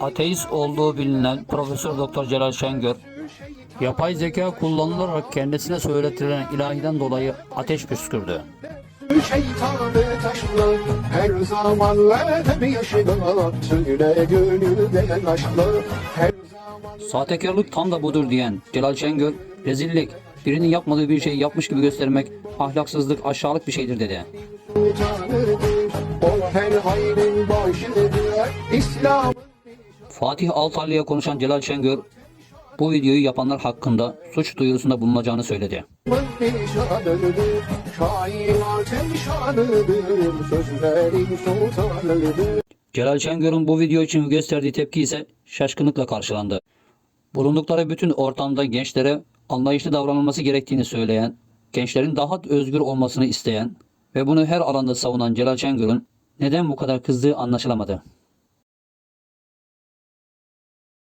ateist olduğu bilinen Profesör Doktor Celal Şengör, yapay zeka kullanılarak kendisine söyletilen ilahiden dolayı ateş püskürdü. Şeytanı taşlar her zaman verem yaşına Söyle gönülden aşklar her Sahtekarlık tam da budur diyen Celal Şengör, rezillik, birinin yapmadığı bir şeyi yapmış gibi göstermek ahlaksızlık, aşağılık bir şeydir dedi. İslam Fatih Altaylı'ya konuşan Celal Şengör, bu videoyu yapanlar hakkında suç duyurusunda bulunacağını söyledi. Celal Şengör'ün bu video için gösterdiği tepki ise şaşkınlıkla karşılandı. Bulundukları bütün ortamda gençlere anlayışlı davranılması gerektiğini söyleyen, gençlerin daha özgür olmasını isteyen ve bunu her alanda savunan Celal Şengör'ün neden bu kadar kızdığı anlaşılamadı.